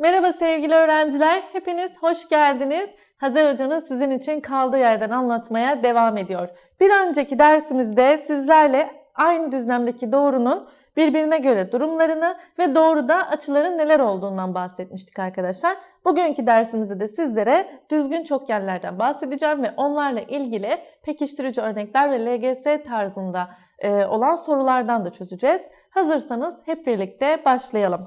Merhaba sevgili öğrenciler, hepiniz hoş geldiniz. Hazar Hoca'nız sizin için kaldığı yerden anlatmaya devam ediyor. Bir önceki dersimizde sizlerle aynı düzlemdeki doğrunun birbirine göre durumlarını ve doğruda açıların neler olduğundan bahsetmiştik arkadaşlar. Bugünkü dersimizde de sizlere düzgün çokgenlerden bahsedeceğim ve onlarla ilgili pekiştirici örnekler ve LGS tarzında e, olan sorulardan da çözeceğiz. Hazırsanız hep birlikte başlayalım.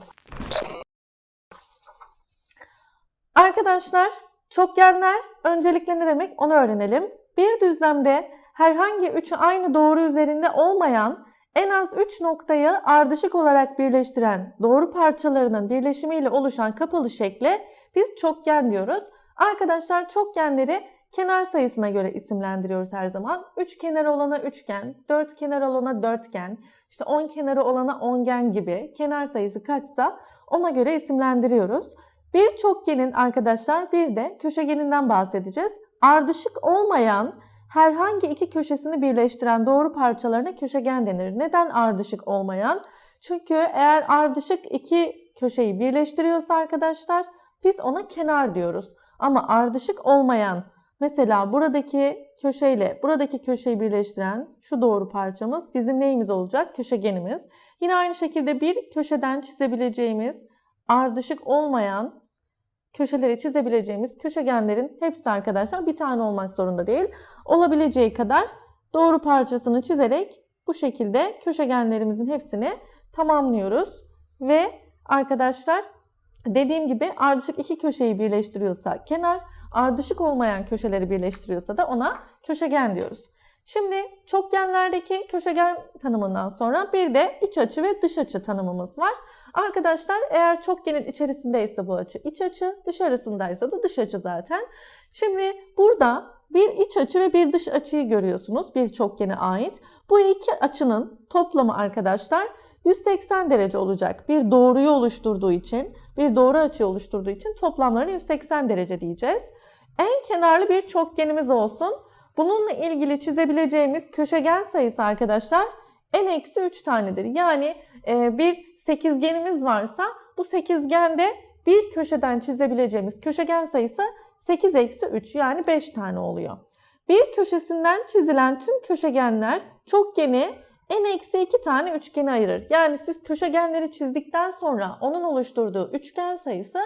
Arkadaşlar çokgenler öncelikle ne demek onu öğrenelim. Bir düzlemde herhangi üçü aynı doğru üzerinde olmayan en az 3 noktayı ardışık olarak birleştiren doğru parçalarının birleşimiyle oluşan kapalı şekle biz çokgen diyoruz. Arkadaşlar çokgenleri kenar sayısına göre isimlendiriyoruz her zaman. 3 kenarı olana üçgen, 4 kenarı olana dörtgen, işte 10 kenarı olana ongen gibi kenar sayısı kaçsa ona göre isimlendiriyoruz. Bir çokgenin arkadaşlar bir de köşegeninden bahsedeceğiz. Ardışık olmayan herhangi iki köşesini birleştiren doğru parçalarına köşegen denir. Neden ardışık olmayan? Çünkü eğer ardışık iki köşeyi birleştiriyorsa arkadaşlar biz ona kenar diyoruz. Ama ardışık olmayan mesela buradaki köşeyle buradaki köşeyi birleştiren şu doğru parçamız bizim neyimiz olacak? Köşegenimiz. Yine aynı şekilde bir köşeden çizebileceğimiz ardışık olmayan köşeleri çizebileceğimiz köşegenlerin hepsi arkadaşlar bir tane olmak zorunda değil. Olabileceği kadar doğru parçasını çizerek bu şekilde köşegenlerimizin hepsini tamamlıyoruz. Ve arkadaşlar dediğim gibi ardışık iki köşeyi birleştiriyorsa kenar, ardışık olmayan köşeleri birleştiriyorsa da ona köşegen diyoruz. Şimdi çokgenlerdeki köşegen tanımından sonra bir de iç açı ve dış açı tanımımız var. Arkadaşlar eğer çokgenin içerisindeyse bu açı iç açı, dışarısındaysa da dış açı zaten. Şimdi burada bir iç açı ve bir dış açıyı görüyorsunuz bir çokgene ait. Bu iki açının toplamı arkadaşlar 180 derece olacak. Bir doğruyu oluşturduğu için, bir doğru açıyı oluşturduğu için toplamlarını 180 derece diyeceğiz. En kenarlı bir çokgenimiz olsun. Bununla ilgili çizebileceğimiz köşegen sayısı arkadaşlar n eksi 3 tanedir. Yani e, bir sekizgenimiz varsa bu sekizgende bir köşeden çizebileceğimiz köşegen sayısı 8 eksi 3 yani 5 tane oluyor. Bir köşesinden çizilen tüm köşegenler çokgeni n eksi 2 tane üçgeni ayırır. Yani siz köşegenleri çizdikten sonra onun oluşturduğu üçgen sayısı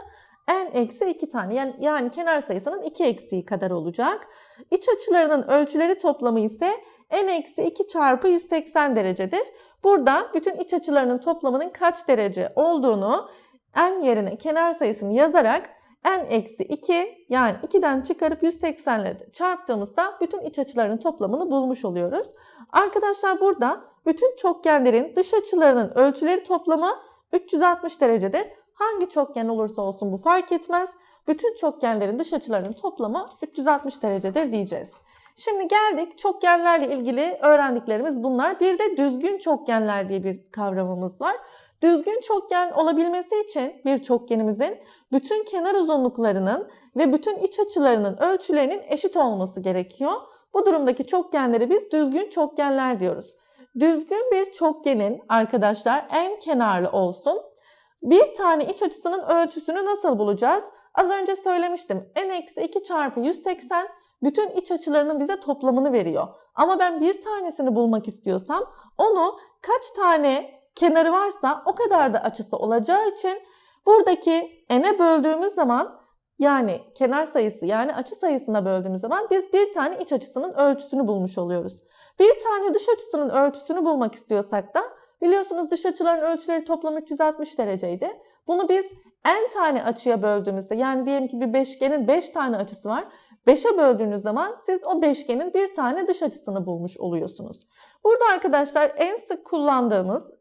n eksi 2 tane yani, yani kenar sayısının 2 eksiği kadar olacak. İç açılarının ölçüleri toplamı ise n eksi 2 çarpı 180 derecedir. Burada bütün iç açılarının toplamının kaç derece olduğunu n yerine kenar sayısını yazarak n eksi 2 yani 2'den çıkarıp 180 ile çarptığımızda bütün iç açılarının toplamını bulmuş oluyoruz. Arkadaşlar burada bütün çokgenlerin dış açılarının ölçüleri toplamı 360 derecedir. Hangi çokgen olursa olsun bu fark etmez. Bütün çokgenlerin dış açılarının toplamı 360 derecedir diyeceğiz. Şimdi geldik çokgenlerle ilgili öğrendiklerimiz bunlar. Bir de düzgün çokgenler diye bir kavramımız var. Düzgün çokgen olabilmesi için bir çokgenimizin bütün kenar uzunluklarının ve bütün iç açılarının ölçülerinin eşit olması gerekiyor. Bu durumdaki çokgenleri biz düzgün çokgenler diyoruz. Düzgün bir çokgenin arkadaşlar en kenarlı olsun. Bir tane iç açısının ölçüsünü nasıl bulacağız? Az önce söylemiştim. n-2 çarpı 180 bütün iç açılarının bize toplamını veriyor. Ama ben bir tanesini bulmak istiyorsam onu kaç tane kenarı varsa o kadar da açısı olacağı için buradaki n'e böldüğümüz zaman yani kenar sayısı yani açı sayısına böldüğümüz zaman biz bir tane iç açısının ölçüsünü bulmuş oluyoruz. Bir tane dış açısının ölçüsünü bulmak istiyorsak da biliyorsunuz dış açıların ölçüleri toplam 360 dereceydi. Bunu biz n tane açıya böldüğümüzde yani diyelim ki bir beşgenin 5 beş tane açısı var. 5'e böldüğünüz zaman siz o beşgenin bir tane dış açısını bulmuş oluyorsunuz. Burada arkadaşlar en sık kullandığımız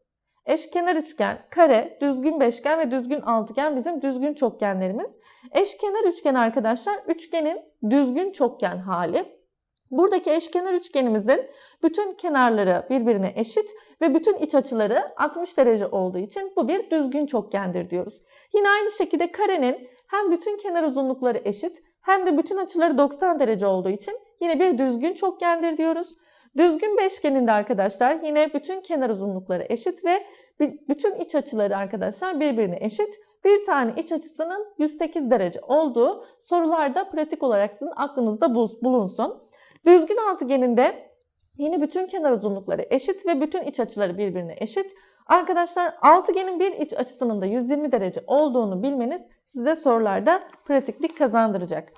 eşkenar üçgen, kare, düzgün beşgen ve düzgün altıgen bizim düzgün çokgenlerimiz. Eşkenar üçgen arkadaşlar üçgenin düzgün çokgen hali. Buradaki eşkenar üçgenimizin bütün kenarları birbirine eşit ve bütün iç açıları 60 derece olduğu için bu bir düzgün çokgendir diyoruz. Yine aynı şekilde karenin hem bütün kenar uzunlukları eşit hem de bütün açıları 90 derece olduğu için yine bir düzgün çokgendir diyoruz. Düzgün beşgeninde arkadaşlar yine bütün kenar uzunlukları eşit ve bütün iç açıları arkadaşlar birbirine eşit bir tane iç açısının 108 derece olduğu sorularda pratik olarak sizin aklınızda bulunsun. Düzgün altıgeninde yine bütün kenar uzunlukları eşit ve bütün iç açıları birbirine eşit. Arkadaşlar altıgenin bir iç açısının da 120 derece olduğunu bilmeniz size sorularda pratiklik kazandıracak.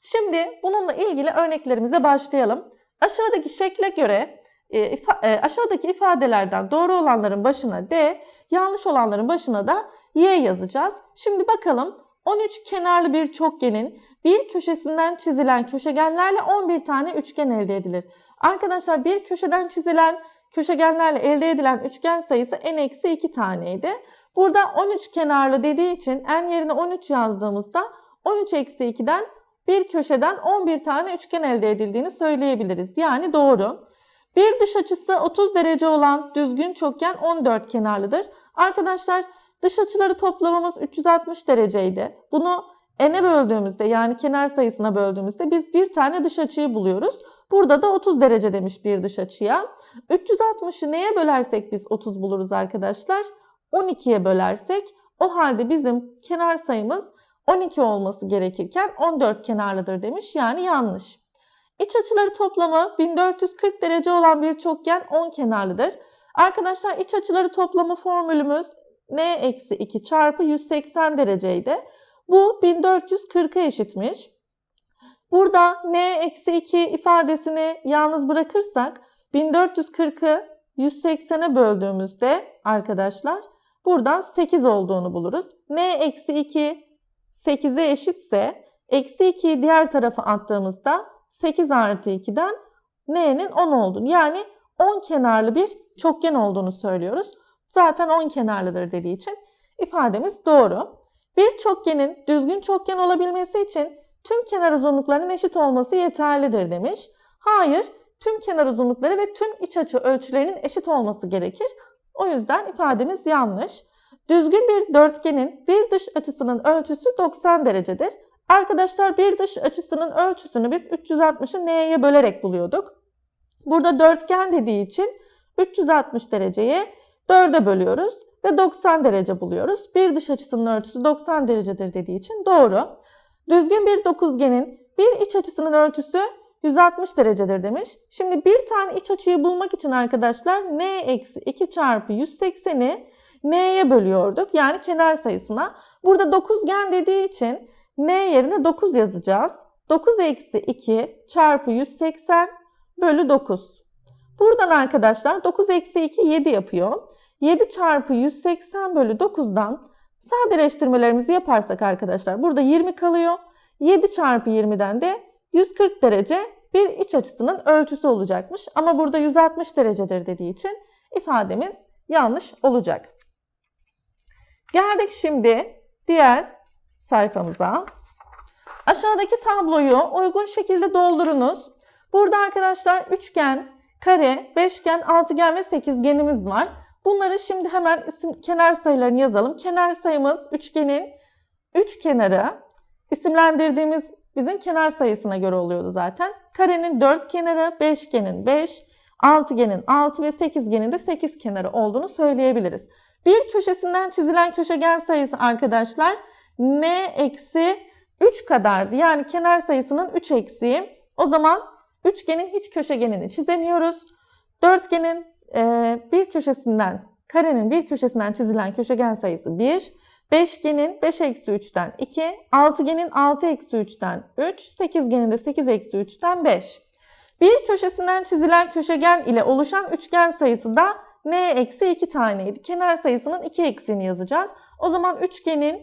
Şimdi bununla ilgili örneklerimize başlayalım. Aşağıdaki şekle göre e, e, aşağıdaki ifadelerden doğru olanların başına D, yanlış olanların başına da Y yazacağız. Şimdi bakalım 13 kenarlı bir çokgenin bir köşesinden çizilen köşegenlerle 11 tane üçgen elde edilir. Arkadaşlar bir köşeden çizilen köşegenlerle elde edilen üçgen sayısı n-2 taneydi. Burada 13 kenarlı dediği için n yerine 13 yazdığımızda 13-2'den bir köşeden 11 tane üçgen elde edildiğini söyleyebiliriz. Yani doğru. Bir dış açısı 30 derece olan düzgün çokgen 14 kenarlıdır. Arkadaşlar dış açıları toplamımız 360 dereceydi. Bunu n'e böldüğümüzde yani kenar sayısına böldüğümüzde biz bir tane dış açıyı buluyoruz. Burada da 30 derece demiş bir dış açıya. 360'ı neye bölersek biz 30 buluruz arkadaşlar? 12'ye bölersek o halde bizim kenar sayımız 12 olması gerekirken 14 kenarlıdır demiş. Yani yanlış. İç açıları toplamı 1440 derece olan bir çokgen 10 kenarlıdır. Arkadaşlar iç açıları toplamı formülümüz n-2 çarpı 180 dereceydi. Bu 1440'a eşitmiş. Burada n-2 ifadesini yalnız bırakırsak 1440'ı 180'e böldüğümüzde arkadaşlar buradan 8 olduğunu buluruz. n-2 8'e eşitse eksi 2'yi diğer tarafa attığımızda 8 artı 2'den n'nin 10 olduğunu yani 10 kenarlı bir çokgen olduğunu söylüyoruz. Zaten 10 kenarlıdır dediği için ifademiz doğru. Bir çokgenin düzgün çokgen olabilmesi için tüm kenar uzunluklarının eşit olması yeterlidir demiş. Hayır, tüm kenar uzunlukları ve tüm iç açı ölçülerinin eşit olması gerekir. O yüzden ifademiz yanlış. Düzgün bir dörtgenin bir dış açısının ölçüsü 90 derecedir. Arkadaşlar bir dış açısının ölçüsünü biz 360'ı n'ye bölerek buluyorduk. Burada dörtgen dediği için 360 dereceyi 4'e bölüyoruz ve 90 derece buluyoruz. Bir dış açısının ölçüsü 90 derecedir dediği için doğru. Düzgün bir dokuzgenin bir iç açısının ölçüsü 160 derecedir demiş. Şimdi bir tane iç açıyı bulmak için arkadaşlar n-2 çarpı 180'i n'ye bölüyorduk. Yani kenar sayısına. Burada dokuzgen dediği için n yerine 9 yazacağız. 9 eksi 2 çarpı 180 bölü 9. Buradan arkadaşlar 9 eksi 2 7 yapıyor. 7 çarpı 180 bölü 9'dan sadeleştirmelerimizi yaparsak arkadaşlar burada 20 kalıyor. 7 çarpı 20'den de 140 derece bir iç açısının ölçüsü olacakmış. Ama burada 160 derecedir dediği için ifademiz yanlış olacak. Geldik şimdi diğer sayfamıza. Aşağıdaki tabloyu uygun şekilde doldurunuz. Burada arkadaşlar üçgen, kare, beşgen, altıgen ve sekizgenimiz var. Bunları şimdi hemen isim kenar sayılarını yazalım. Kenar sayımız üçgenin 3 kenarı isimlendirdiğimiz bizim kenar sayısına göre oluyordu zaten. Karenin 4 kenarı, beşgenin 5, altıgenin 6 ve sekizgenin de 8 kenarı olduğunu söyleyebiliriz. Bir köşesinden çizilen köşegen sayısı arkadaşlar n eksi 3 kadardı. Yani kenar sayısının 3 eksiği. O zaman üçgenin hiç köşegenini çizemiyoruz. Dörtgenin bir köşesinden, karenin bir köşesinden çizilen köşegen sayısı 1. Beşgenin 5 eksi 3'ten 2, altıgenin 6 eksi 3'ten 3, sekizgenin de 8 eksi 3'ten 5. Bir köşesinden çizilen köşegen ile oluşan üçgen sayısı da n eksi 2 taneydi. Kenar sayısının 2 eksiğini yazacağız. O zaman üçgenin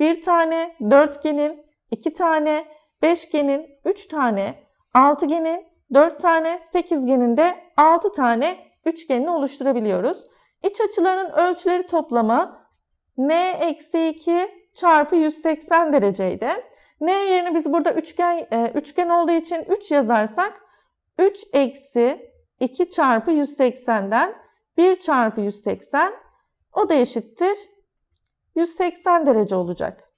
1 tane, dörtgenin 2 tane, beşgenin 3 tane, altıgenin 4 tane, sekizgenin de 6 tane üçgenini oluşturabiliyoruz. İç açılarının ölçüleri toplamı n eksi 2 çarpı 180 dereceydi. n yerine biz burada üçgen e, üçgen olduğu için 3 yazarsak 3 eksi 2 çarpı 180'den 1 çarpı 180 o da eşittir 180 derece olacak.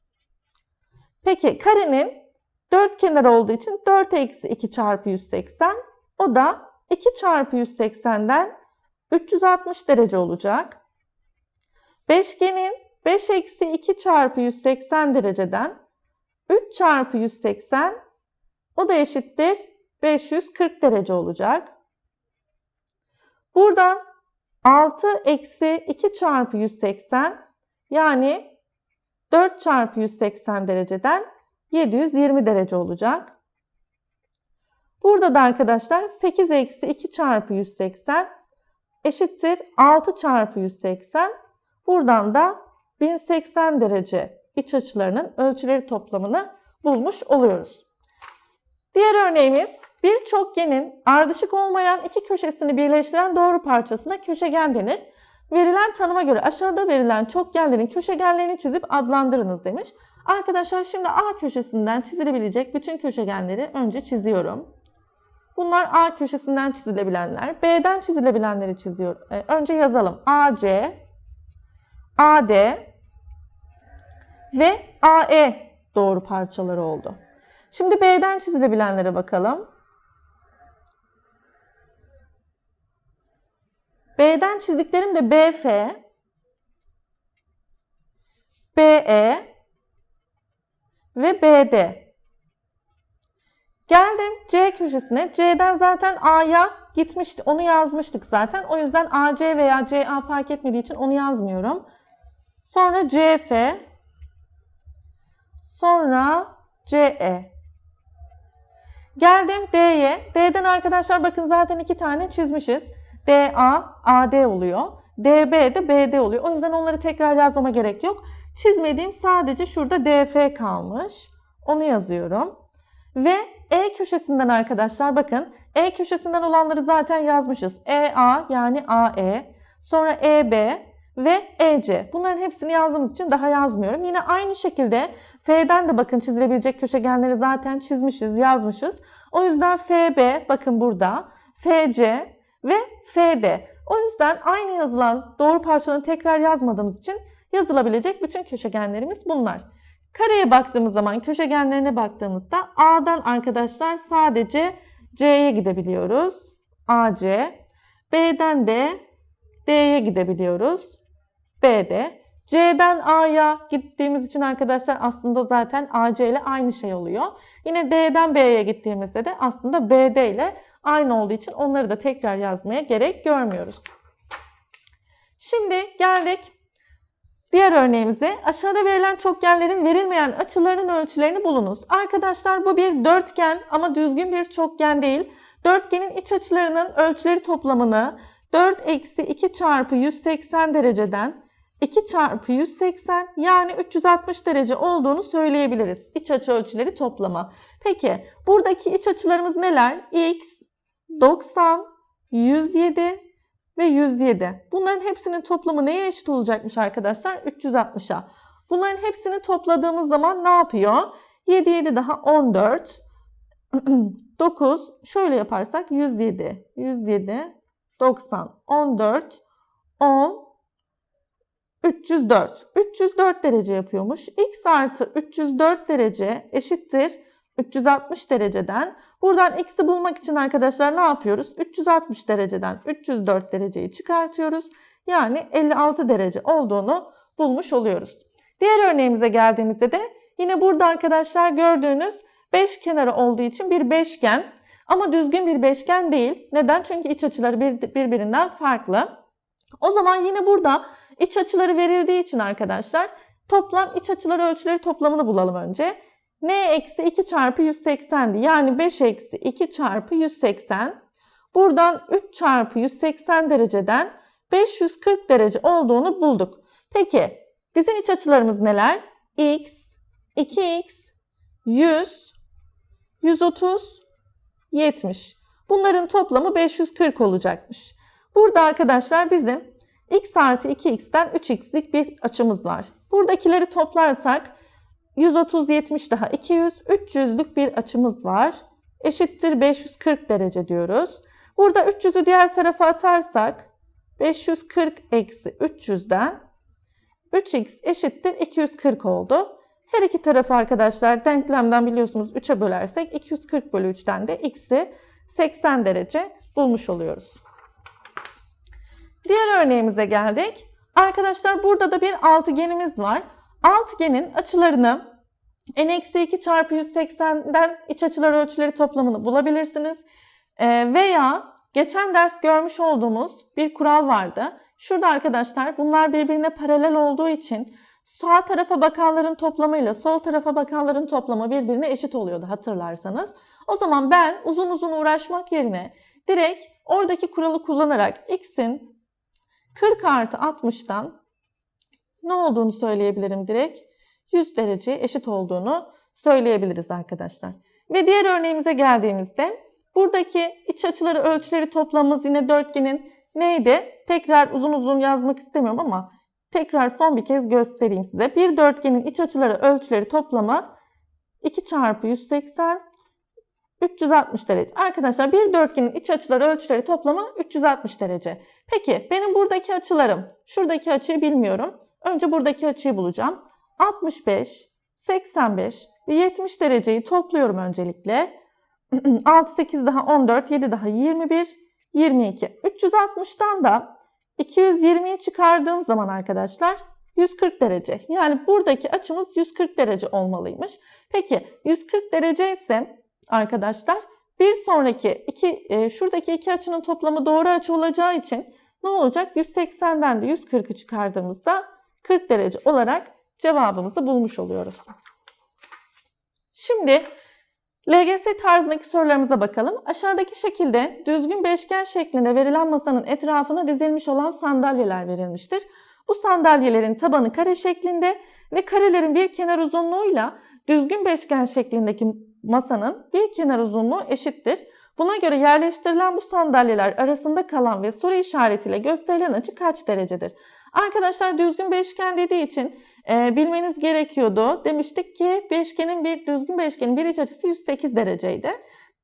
Peki karenin 4 kenar olduğu için 4 eksi 2 çarpı 180 o da 2 çarpı 180'den 360 derece olacak. Beşgenin 5 eksi 2 çarpı 180 dereceden 3 çarpı 180 o da eşittir 540 derece olacak. Buradan 6 eksi 2 çarpı 180 yani 4 çarpı 180 dereceden 720 derece olacak. Burada da arkadaşlar 8 eksi 2 çarpı 180 eşittir 6 çarpı 180. Buradan da 1080 derece iç açılarının ölçüleri toplamını bulmuş oluyoruz. Diğer örneğimiz bir çokgenin ardışık olmayan iki köşesini birleştiren doğru parçasına köşegen denir. Verilen tanıma göre aşağıda verilen çokgenlerin köşegenlerini çizip adlandırınız demiş. Arkadaşlar şimdi A köşesinden çizilebilecek bütün köşegenleri önce çiziyorum. Bunlar A köşesinden çizilebilenler. B'den çizilebilenleri çiziyorum. Ee, önce yazalım. AC, AD ve AE doğru parçaları oldu. Şimdi B'den çizilebilenlere bakalım. B'den çizdiklerim de BF, BE ve BD. Geldim C köşesine. C'den zaten A'ya gitmişti. Onu yazmıştık zaten. O yüzden AC veya CA fark etmediği için onu yazmıyorum. Sonra CF. Sonra CE. Geldim D'ye. D'den arkadaşlar bakın zaten iki tane çizmişiz. DA, AD oluyor. DB de BD oluyor. O yüzden onları tekrar yazmama gerek yok. Çizmediğim sadece şurada DF kalmış. Onu yazıyorum. Ve E köşesinden arkadaşlar bakın E köşesinden olanları zaten yazmışız. EA yani AE, sonra EB ve EC. Bunların hepsini yazdığımız için daha yazmıyorum. Yine aynı şekilde F'den de bakın çizilebilecek köşegenleri zaten çizmişiz, yazmışız. O yüzden FB bakın burada, FC ve FD. O yüzden aynı yazılan doğru parçalarını tekrar yazmadığımız için yazılabilecek bütün köşegenlerimiz bunlar. Kareye baktığımız zaman köşegenlerine baktığımızda A'dan arkadaşlar sadece C'ye gidebiliyoruz. AC. B'den de D'ye gidebiliyoruz. B'de. C'den A'ya gittiğimiz için arkadaşlar aslında zaten AC ile aynı şey oluyor. Yine D'den B'ye gittiğimizde de aslında BD ile aynı olduğu için onları da tekrar yazmaya gerek görmüyoruz. Şimdi geldik Diğer örneğimize aşağıda verilen çokgenlerin verilmeyen açılarının ölçülerini bulunuz. Arkadaşlar bu bir dörtgen ama düzgün bir çokgen değil. Dörtgenin iç açılarının ölçüleri toplamını 4 eksi 2 çarpı 180 dereceden 2 çarpı 180 yani 360 derece olduğunu söyleyebiliriz. İç açı ölçüleri toplamı. Peki buradaki iç açılarımız neler? X, 90, 107 ve 107. Bunların hepsinin toplamı neye eşit olacakmış arkadaşlar? 360'a. Bunların hepsini topladığımız zaman ne yapıyor? 7 7 daha 14. 9 şöyle yaparsak 107, 107, 90, 14, 10, 304. 304 derece yapıyormuş. X artı 304 derece eşittir 360 dereceden Buradan x'i bulmak için arkadaşlar ne yapıyoruz? 360 dereceden 304 dereceyi çıkartıyoruz. Yani 56 derece olduğunu bulmuş oluyoruz. Diğer örneğimize geldiğimizde de yine burada arkadaşlar gördüğünüz 5 kenarı olduğu için bir beşgen ama düzgün bir beşgen değil. Neden? Çünkü iç açıları birbirinden farklı. O zaman yine burada iç açıları verildiği için arkadaşlar toplam iç açıları ölçüleri toplamını bulalım önce n eksi 2 çarpı 180'di. Yani 5 eksi 2 çarpı 180. Buradan 3 çarpı 180 dereceden 540 derece olduğunu bulduk. Peki bizim iç açılarımız neler? x, 2x, 100, 130, 70. Bunların toplamı 540 olacakmış. Burada arkadaşlar bizim x artı 2x'ten 3x'lik bir açımız var. Buradakileri toplarsak 130 70 daha 200 300'lük bir açımız var. Eşittir 540 derece diyoruz. Burada 300'ü diğer tarafa atarsak 540 eksi 300'den 3x eşittir 240 oldu. Her iki tarafı arkadaşlar denklemden biliyorsunuz 3'e bölersek 240 bölü 3'ten de x'i 80 derece bulmuş oluyoruz. Diğer örneğimize geldik. Arkadaşlar burada da bir altıgenimiz var. Altıgenin açılarını n-2 çarpı 180'den iç açılar ölçüleri toplamını bulabilirsiniz. Ee, veya geçen ders görmüş olduğumuz bir kural vardı. Şurada arkadaşlar bunlar birbirine paralel olduğu için sağ tarafa bakanların toplamıyla sol tarafa bakanların toplamı birbirine eşit oluyordu hatırlarsanız. O zaman ben uzun uzun uğraşmak yerine direkt oradaki kuralı kullanarak x'in 40 artı 60'tan ne olduğunu söyleyebilirim direkt. 100 derece eşit olduğunu söyleyebiliriz arkadaşlar. Ve diğer örneğimize geldiğimizde buradaki iç açıları ölçüleri toplamımız yine dörtgenin neydi? Tekrar uzun uzun yazmak istemiyorum ama tekrar son bir kez göstereyim size. Bir dörtgenin iç açıları ölçüleri toplamı 2 çarpı 180 360 derece. Arkadaşlar bir dörtgenin iç açıları ölçüleri toplamı 360 derece. Peki benim buradaki açılarım, şuradaki açıyı bilmiyorum. Önce buradaki açıyı bulacağım. 65, 85 ve 70 dereceyi topluyorum öncelikle. 6, 8 daha 14, 7 daha 21, 22. 360'tan da 220'yi çıkardığım zaman arkadaşlar 140 derece. Yani buradaki açımız 140 derece olmalıymış. Peki 140 derece ise arkadaşlar bir sonraki iki e, şuradaki iki açının toplamı doğru açı olacağı için ne olacak? 180'den de 140'ı çıkardığımızda 40 derece olarak cevabımızı bulmuş oluyoruz. Şimdi LGS tarzındaki sorularımıza bakalım. Aşağıdaki şekilde düzgün beşgen şeklinde verilen masanın etrafına dizilmiş olan sandalyeler verilmiştir. Bu sandalyelerin tabanı kare şeklinde ve karelerin bir kenar uzunluğuyla düzgün beşgen şeklindeki masanın bir kenar uzunluğu eşittir. Buna göre yerleştirilen bu sandalyeler arasında kalan ve soru işaretiyle gösterilen açı kaç derecedir? Arkadaşlar düzgün beşgen dediği için e, bilmeniz gerekiyordu. Demiştik ki beşgenin bir düzgün beşgenin bir iç açısı 108 dereceydi.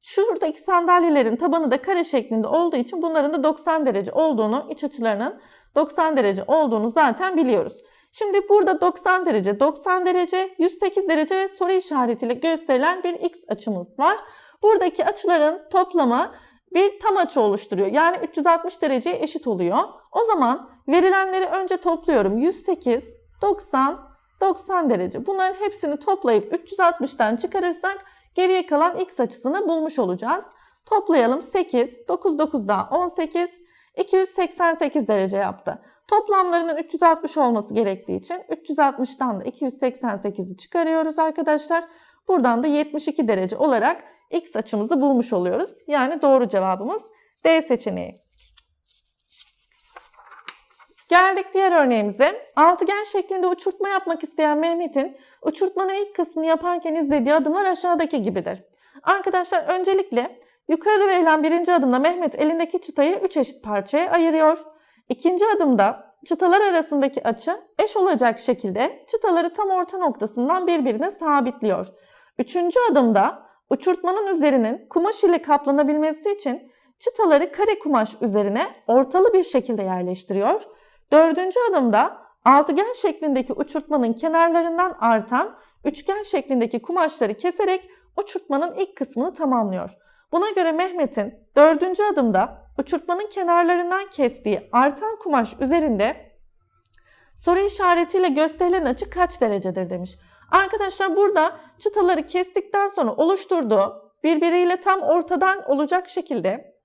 Şuradaki sandalyelerin tabanı da kare şeklinde olduğu için bunların da 90 derece olduğunu, iç açılarının 90 derece olduğunu zaten biliyoruz. Şimdi burada 90 derece, 90 derece, 108 derece ve soru işaretiyle gösterilen bir x açımız var. Buradaki açıların toplamı bir tam açı oluşturuyor. Yani 360 dereceye eşit oluyor. O zaman verilenleri önce topluyorum. 108, 90, 90 derece. Bunların hepsini toplayıp 360'tan çıkarırsak geriye kalan x açısını bulmuş olacağız. Toplayalım 8, 9, 9 daha 18, 288 derece yaptı. Toplamlarının 360 olması gerektiği için 360'tan da 288'i çıkarıyoruz arkadaşlar. Buradan da 72 derece olarak x açımızı bulmuş oluyoruz. Yani doğru cevabımız D seçeneği. Geldik diğer örneğimize. Altıgen şeklinde uçurtma yapmak isteyen Mehmet'in uçurtmanın ilk kısmını yaparken izlediği adımlar aşağıdaki gibidir. Arkadaşlar öncelikle yukarıda verilen birinci adımda Mehmet elindeki çıtayı 3 eşit parçaya ayırıyor. İkinci adımda çıtalar arasındaki açı eş olacak şekilde çıtaları tam orta noktasından birbirine sabitliyor. Üçüncü adımda uçurtmanın üzerinin kumaş ile kaplanabilmesi için çıtaları kare kumaş üzerine ortalı bir şekilde yerleştiriyor. Dördüncü adımda altıgen şeklindeki uçurtmanın kenarlarından artan üçgen şeklindeki kumaşları keserek uçurtmanın ilk kısmını tamamlıyor. Buna göre Mehmet'in dördüncü adımda uçurtmanın kenarlarından kestiği artan kumaş üzerinde soru işaretiyle gösterilen açı kaç derecedir demiş. Arkadaşlar burada çıtaları kestikten sonra oluşturduğu birbiriyle tam ortadan olacak şekilde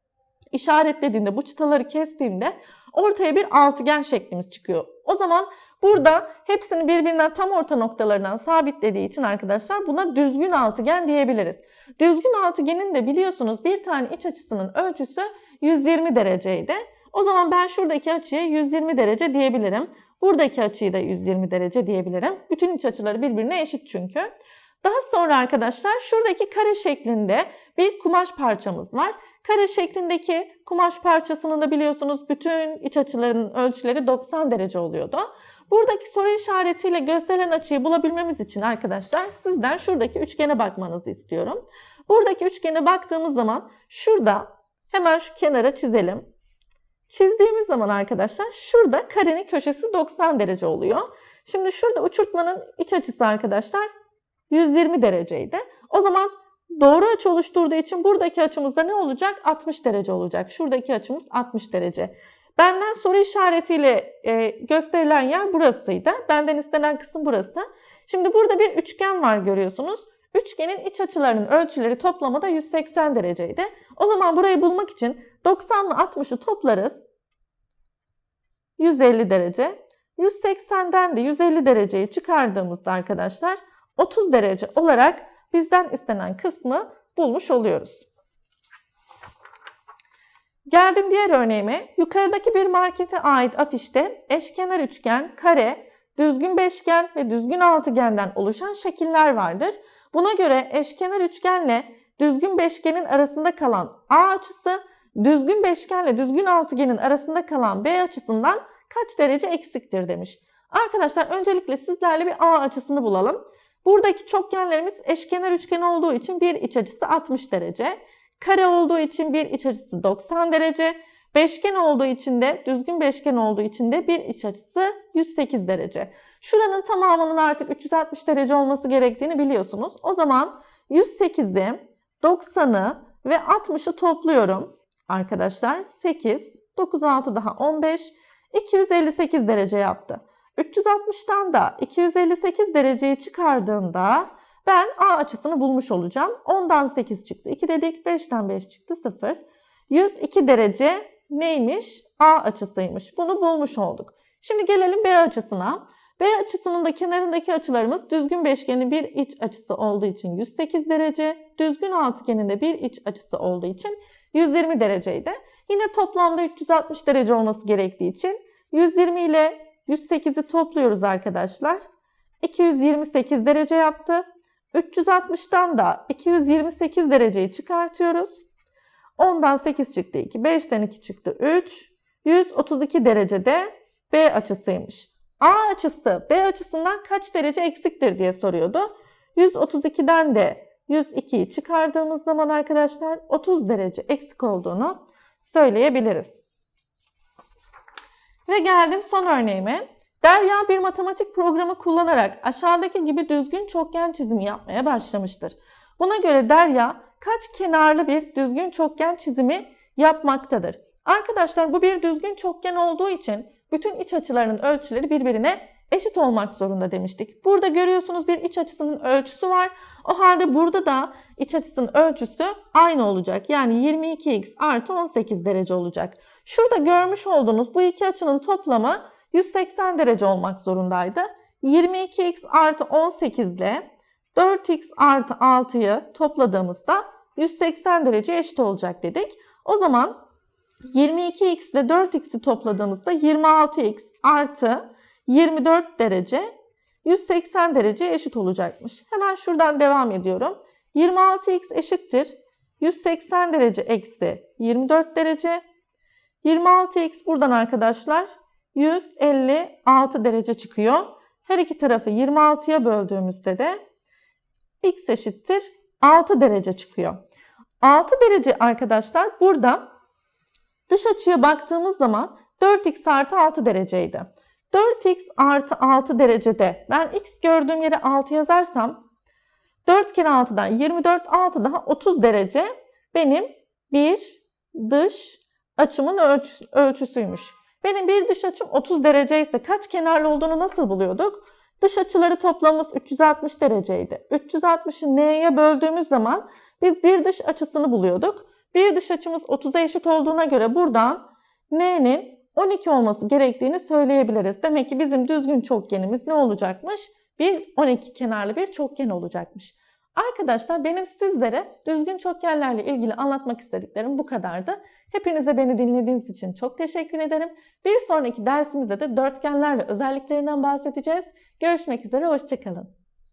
işaretlediğinde bu çıtaları kestiğimde ortaya bir altıgen şeklimiz çıkıyor. O zaman burada hepsini birbirinden tam orta noktalarından sabitlediği için arkadaşlar buna düzgün altıgen diyebiliriz. Düzgün altıgenin de biliyorsunuz bir tane iç açısının ölçüsü 120 dereceydi. O zaman ben şuradaki açıya 120 derece diyebilirim. Buradaki açıyı da 120 derece diyebilirim. Bütün iç açıları birbirine eşit çünkü. Daha sonra arkadaşlar şuradaki kare şeklinde bir kumaş parçamız var. Kare şeklindeki kumaş parçasının da biliyorsunuz bütün iç açılarının ölçüleri 90 derece oluyordu. Buradaki soru işaretiyle gösterilen açıyı bulabilmemiz için arkadaşlar sizden şuradaki üçgene bakmanızı istiyorum. Buradaki üçgene baktığımız zaman şurada hemen şu kenara çizelim. Çizdiğimiz zaman arkadaşlar şurada karenin köşesi 90 derece oluyor. Şimdi şurada uçurtmanın iç açısı arkadaşlar 120 dereceydi. O zaman doğru açı oluşturduğu için buradaki açımız da ne olacak? 60 derece olacak. Şuradaki açımız 60 derece. Benden soru işaretiyle e, gösterilen yer burasıydı. Benden istenen kısım burası. Şimdi burada bir üçgen var görüyorsunuz. Üçgenin iç açılarının ölçüleri toplamı da 180 dereceydi. O zaman burayı bulmak için 90 ile 60'ı toplarız. 150 derece. 180'den de 150 dereceyi çıkardığımızda arkadaşlar 30 derece olarak bizden istenen kısmı bulmuş oluyoruz. Geldim diğer örneğime. Yukarıdaki bir markete ait afişte eşkenar üçgen, kare, düzgün beşgen ve düzgün altıgenden oluşan şekiller vardır. Buna göre eşkenar üçgenle düzgün beşgenin arasında kalan A açısı, düzgün beşgenle düzgün altıgenin arasında kalan B açısından kaç derece eksiktir demiş. Arkadaşlar öncelikle sizlerle bir A açısını bulalım. Buradaki çokgenlerimiz eşkenar üçgen olduğu için bir iç açısı 60 derece. Kare olduğu için bir iç açısı 90 derece. Beşgen olduğu için de düzgün beşgen olduğu için de bir iç açısı 108 derece. Şuranın tamamının artık 360 derece olması gerektiğini biliyorsunuz. O zaman 108'i, 90'ı ve 60'ı topluyorum. Arkadaşlar 8, 9, 6 daha 15, 258 derece yaptı. 360'tan da 258 dereceyi çıkardığımda ben A açısını bulmuş olacağım. 10'dan 8 çıktı. 2 dedik. 5'ten 5 çıktı. 0. 102 derece neymiş? A açısıymış. Bunu bulmuş olduk. Şimdi gelelim B açısına. B açısının da kenarındaki açılarımız düzgün beşgenin bir iç açısı olduğu için 108 derece, düzgün altıgenin de bir iç açısı olduğu için 120 dereceydi. Yine toplamda 360 derece olması gerektiği için 120 ile 108'i topluyoruz arkadaşlar. 228 derece yaptı. 360'tan da 228 dereceyi çıkartıyoruz. 10'dan 8 çıktı 2, 5'ten 2 çıktı 3. 132 derecede B açısıymış. A açısı B açısından kaç derece eksiktir diye soruyordu. 132'den de 102'yi çıkardığımız zaman arkadaşlar 30 derece eksik olduğunu söyleyebiliriz. Ve geldim son örneğime. Derya bir matematik programı kullanarak aşağıdaki gibi düzgün çokgen çizimi yapmaya başlamıştır. Buna göre Derya kaç kenarlı bir düzgün çokgen çizimi yapmaktadır? Arkadaşlar bu bir düzgün çokgen olduğu için bütün iç açılarının ölçüleri birbirine eşit olmak zorunda demiştik. Burada görüyorsunuz bir iç açısının ölçüsü var. O halde burada da iç açısının ölçüsü aynı olacak. Yani 22x artı 18 derece olacak. Şurada görmüş olduğunuz bu iki açının toplamı 180 derece olmak zorundaydı. 22x artı 18 ile 4x artı 6'yı topladığımızda 180 derece eşit olacak dedik. O zaman 22x ile 4x'i topladığımızda 26x artı 24 derece 180 derece eşit olacakmış. Hemen şuradan devam ediyorum. 26x eşittir 180 derece eksi 24 derece. 26x buradan arkadaşlar 156 derece çıkıyor. Her iki tarafı 26'ya böldüğümüzde de x eşittir 6 derece çıkıyor. 6 derece arkadaşlar burada dış açıya baktığımız zaman 4x artı 6 dereceydi. 4x artı 6 derecede ben x gördüğüm yere 6 yazarsam 4 kere 6'dan 24 6 daha 30 derece benim bir dış açımın ölçüsü, ölçüsüymüş. Benim bir dış açım 30 derece ise kaç kenarlı olduğunu nasıl buluyorduk? Dış açıları toplamımız 360 dereceydi. 360'ı n'ye böldüğümüz zaman biz bir dış açısını buluyorduk. Bir dış açımız 30'a eşit olduğuna göre buradan n'nin 12 olması gerektiğini söyleyebiliriz. Demek ki bizim düzgün çokgenimiz ne olacakmış? Bir 12 kenarlı bir çokgen olacakmış. Arkadaşlar benim sizlere düzgün çokgenlerle ilgili anlatmak istediklerim bu kadardı. Hepinize beni dinlediğiniz için çok teşekkür ederim. Bir sonraki dersimizde de dörtgenler ve özelliklerinden bahsedeceğiz. Görüşmek üzere, hoşçakalın.